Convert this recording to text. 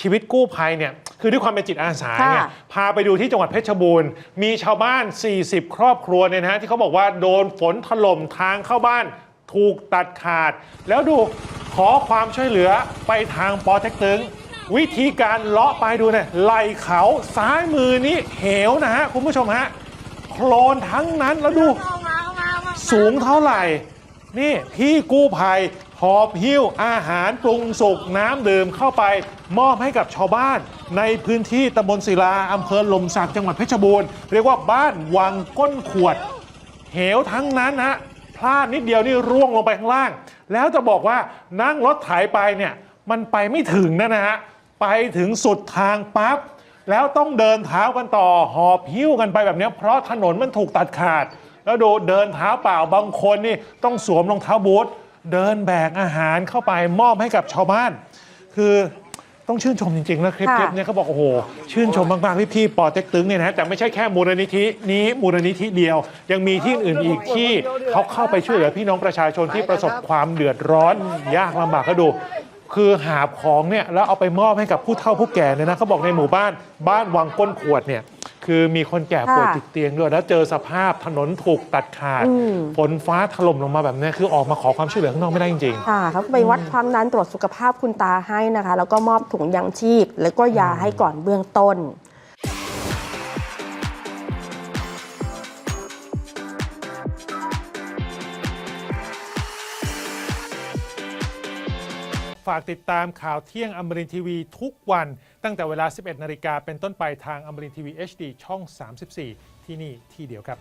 ชีวิตกู้ภัยเนี่ยคือด้วยความเป็นจิตอาสาเนี่ยค่ะพาไปดูที่จังหวัดเพชรบูรณ์ มีชาวบ้าน 40 ครอบครัวเนี่ยนะฮะที่เขาบอกว่าโดนฝนถล่มทางเข้าบ้านถูกตัดขาด แล้วดูขอความช่วยเหลือไปทางปอเต็กตึงวิธีการเลาะไปดูเนี่ยไหลเขาซ้ายมือนี้เหวนะฮะคุณผู้ชมฮะโคลนทั้งนั้นแล้วดูสูงเท่าไหร่ นี่พี่กู้ภัยหอบหิ้วอาหารปรุงสุกน้ำดื่มเข้าไปมอบให้กับชาวบ้าน ในพื้นที่ตำบลศิลาอำเภอลมศักจังหวัดเพชรบูรณ์เรียกว่าบ้านวังก้นขวด เหวทั้งนั้นฮะพลาดนิดเดียวนี่ร่วงลงไปข้างล่าง แล้วจะบอกว่านั่งรถไถไปเนี่ยมันไปไม่ถึงนะนะฮะไปถึงสุดทางปั๊บแล้วต้องเดินเท้ากันต่อหอบหิ้วกันไปแบบนี้เพราะถนนมันถูกตัดขาด แล้วดูเดินเท้าเปล่าบางคนนี่ต้องสวมรองเท้าบูทเดินแบกอาหารเข้าไปมอบให้กับชาวบ้าน คือต้องชื่นชมจริงๆนะคลิปค่ะคลิปเนี้เขาบอกโอ้โหชื่นชมมากๆพี่ๆปอเต็กตึงเนี่ยนะแต่ไม่ใช่แค่มูลนิธินี้มูลนิธิเดียว ยังมีที่อื่นอีกที่เขาเข้าไปช่วยเหลือพี่น้องประชาชนที่ประสบความเดือดร้อนยากลำบากก็ดู คือหาบของเนี่ยแล้วเอาไปมอบให้กับผู้เฒ่าผู้แก่เนี่ยนะเขาบอกในหมู่บ้านบ้านวังก้นขวดเนี่ย คือมีคนแก่ป่วยค่ะติดเตียงด้วย แล้วเจอสภาพถนนถูกตัดขาดอืมฝนฟ้าถล่มลงมาแบบเนี้ยคือออกมาขอความช่วยเหลือข้างนอกไม่ได้จริงค่ะเขาก็ไปวัดความดันตรวจสุขภาพคุณตาให้นะคะ แล้วก็มอบถุงยางชีพ แล้วก็ยาให้ก่อนเบื้องต้น ฝากติดตามข่าวเที่ยงอมรินทีวีทุกวันตั้งแต่เวลา 11 นาฬิกาเป็นต้นไปทางอมรินทีวี HD ช่อง 34 ที่นี่ที่เดียวครับ